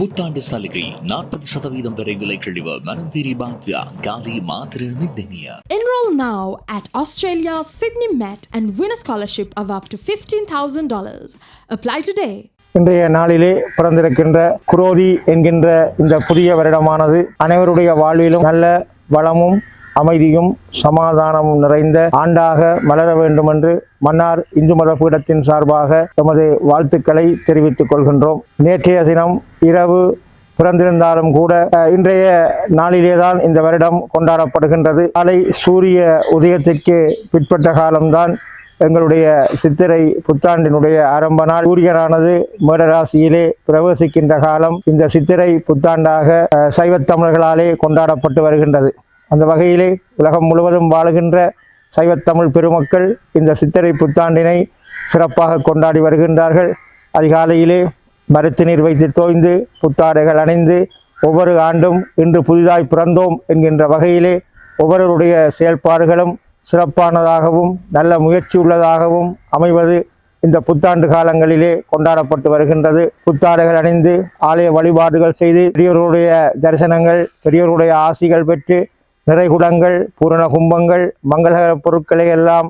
புத்தாண்டு சலுகை நாற்பது சதவீதம் வரை விலை கழிவு மனம்பேரி பாத்யா காலி மாத்திர Middeniya Enroll now at Australia Sydney Met and win a scholarship of up to $15,000. Apply today. இன்றைய நாளிலே பிறந்திருக்கின்ற குரோதி என்கின்ற இந்த புதிய வருடமானது அனைவருடைய வாழ்விலும் நல்ல வளமும் அமைதியும் சமாதானமும் நிறைந்த ஆண்டாக மலர வேண்டும் என்று மன்னார் இந்து மத பீடத்தின் சார்பாக எமது வாழ்த்துக்களை தெரிவித்துக் கொள்கின்றோம். நேற்றைய தினம் இரவு பிறந்திருந்தாலும் கூட இன்றைய நாளிலேதான் இந்த வருடம் கொண்டாடப்படுகின்றது. காலை சூரிய உதயத்திற்கு பிற்பட்ட காலம்தான் எங்களுடைய சித்திரை புத்தாண்டினுடைய ஆரம்ப நாள். சூரியனானது மேடராசியிலே பிரவேசிக்கின்ற காலம் இந்த சித்திரை புத்தாண்டாக சைவத் தமிழர்களாலே கொண்டாடப்பட்டு வருகின்றது. அந்த வகையிலே உலகம் முழுவதும் வாழுகின்ற சைவத்தமிழ் பெருமக்கள் இந்த சித்திரை புத்தாண்டினை சிறப்பாக கொண்டாடி வருகின்றார்கள். அதிகாலையிலே மருத்து நீர் வைத்து தோய்ந்து புத்தாடைகள் அணிந்து ஒவ்வொரு ஆண்டும் இன்று புதிதாய் பிறந்தோம் என்கின்ற வகையிலே ஒவ்வொருவருடைய செயல்பாடுகளும் சிறப்பானதாகவும் நல்ல முயற்சி உள்ளதாகவும் அமைவது இந்த புத்தாண்டு காலங்களிலே கொண்டாடப்பட்டு வருகின்றது. புத்தாடைகள் அணிந்து ஆலய வழிபாடுகள் செய்து பெரியோருடைய தரிசனங்கள் பெரியோருடைய ஆசிகள் பெற்று நிறைகுடங்கள் பூரண கும்பங்கள் மங்களகர பொருட்களை எல்லாம்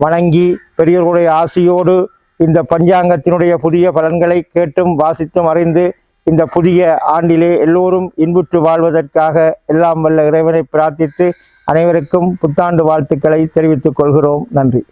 வணங்கி பெரியோர்களுடைய ஆசியோடு இந்த பஞ்சாங்கத்தினுடைய புதிய பலன்களை கேட்டும் வாசித்தும் அறிந்து இந்த புதிய ஆண்டிலே எல்லோரும் இன்புற்று வாழ்வதற்காக எல்லாம் வல்ல இறைவனை பிரார்த்தித்து அனைவருக்கும் புத்தாண்டு வாழ்த்துக்களை தெரிவித்துக் கொள்கிறோம். நன்றி.